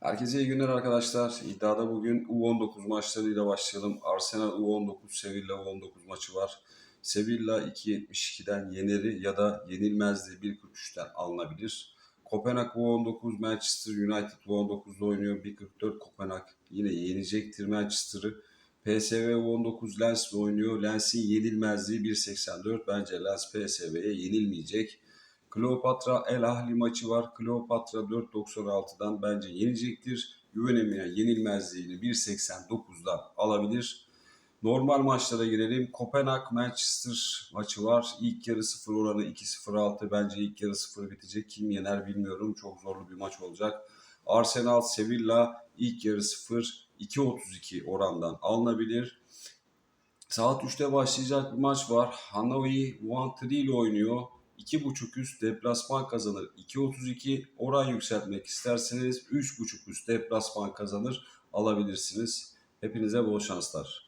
Herkese iyi günler arkadaşlar. İddiada bugün U19 maçlarıyla başlayalım. Arsenal U19, Sevilla U19 maçı var. Sevilla 2.72'den yeneri ya da yenilmezliği 1.43'ten alınabilir. Kopenhag U19, Manchester United U19'da oynuyor. 1.44 Kopenhag yine yenecektir Manchester'ı. PSV U19 Lens'le oynuyor. Lens'in yenilmezliği 1.84. Bence Lens PSV'ye yenilmeyecek. Kleopatra El Ahli maçı var. Kleopatra 4.96'dan bence yenecektir. Güvenemeyen yenilmezliğini 1.89'dan alabilir. Normal maçlara girelim. Kopenhag Manchester maçı var. İlk yarı 0 oranı 2.06. Bence ilk yarı 0 bitecek. Kim yener bilmiyorum. Çok zorlu bir maç olacak. Arsenal Sevilla ilk yarı 0 2.32 orandan alınabilir. Saat 3'te başlayacak bir maç var. Hanoi Wantri ile oynuyor. 2.5 üst deplasman kazanır. 2.32 oran yükseltmek isterseniz 3.5 üst deplasman kazanır alabilirsiniz. Hepinize bol şanslar.